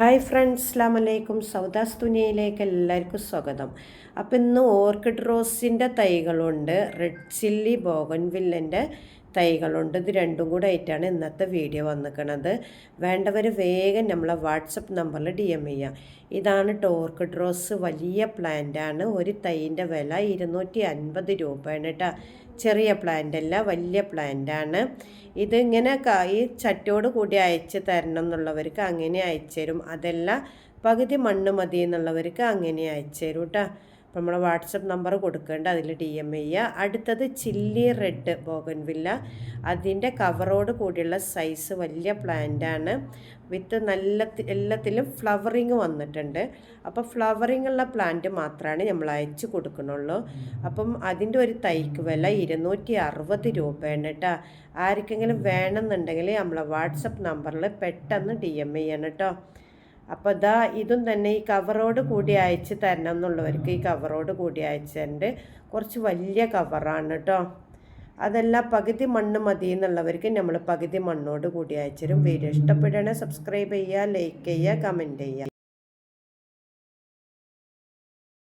Hi friends അസ്ലാം അലൈക്കും. സൗദാസ് തുനിയയിലേക്ക് എല്ലാവർക്കും സ്വാഗതം. അപ്പം ഇന്ന് ഓർക്കിഡ് റോസിന്റെ തൈകളുണ്ട്. റെഡ് ചില്ലി ബോഗൻവില്ലന്റെ തൈകളുണ്ട്. ഇത് രണ്ടും കൂടെ ആയിട്ടാണ് ഇന്നത്തെ വീഡിയോ വന്നിരിക്കുന്നത് വേണ്ടവർ വേഗം നമ്മളെ വാട്സപ്പ് നമ്പറിൽ ഡി എം ചെയ്യാം. ഇതാണ് ടോർക്കിഡ് റോസ് വലിയ പ്ലാന്റാണ് ഒരു തൈന്റെ വില ഇരുന്നൂറ്റി അൻപത് രൂപയാണ് കേട്ടോ ചെറിയ പ്ലാന്റ് അല്ല വലിയ പ്ലാന്റാണ് ഇതിങ്ങനെ ഈ ചട്ടിയോട് കൂടി അയച്ച് തരണം എന്നുള്ളവർക്ക് അങ്ങനെ അയച്ചു തരും. അതല്ല പകുതി മണ്ണ് മതി എന്നുള്ളവർക്ക് അങ്ങനെ അയച്ചു തരും കേട്ടോ അപ്പോൾ നമ്മൾ വാട്സപ്പ് നമ്പർ കൊടുക്കേണ്ട അതിൽ ഡി എം ചെയ്യുക അടുത്തത് ചില്ലി റെഡ് ബോഗൻവില്ല. അതിന്റെ കവറോട് കൂടിയുള്ള സൈസ് വലിയ പ്ലാന്റാണ് വിത്ത് നല്ല എല്ലാത്തിലും ഫ്ലവറിങ് വന്നിട്ടുണ്ട്. അപ്പോൾ ഫ്ലവറിങ് ഉള്ള പ്ലാന്റ് മാത്രമാണ് നമ്മൾ അയച്ചു കൊടുക്കണുള്ളൂ. അപ്പം അതിന്റെ ഒരു തൈക്ക് വില ഇരുന്നൂറ്റി അറുപത് രൂപയാണ് കേട്ടോ ആർക്കെങ്കിലും വേണമെന്നുണ്ടെങ്കിൽ നമ്മളെ വാട്സപ്പ് നമ്പറിൽ പെട്ടെന്ന് ഡി എം ചെയ്യണം കേട്ടോ അപ്പോൾ ഇതാ ഇതും തന്നെ ഈ കവറോട് കൂടി അയച്ച് തരണം എന്നുള്ളവർക്ക് ഈ കവറോട് കൂടി അയച്ചിട്ടുണ്ട് കുറച്ച് വലിയ കവറാണ് കേട്ടോ അതെല്ലാം പകുതി മണ്ണ് മതി എന്നുള്ളവർക്ക് നമ്മൾ പകുതി മണ്ണോട് കൂടി അയച്ചു തരും വീഡിയോ ഇഷ്ടപ്പെടണേ സബ്സ്ക്രൈബ് ചെയ്യുക ലൈക്ക് ചെയ്യുക കമന്റ് ചെയ്യുക.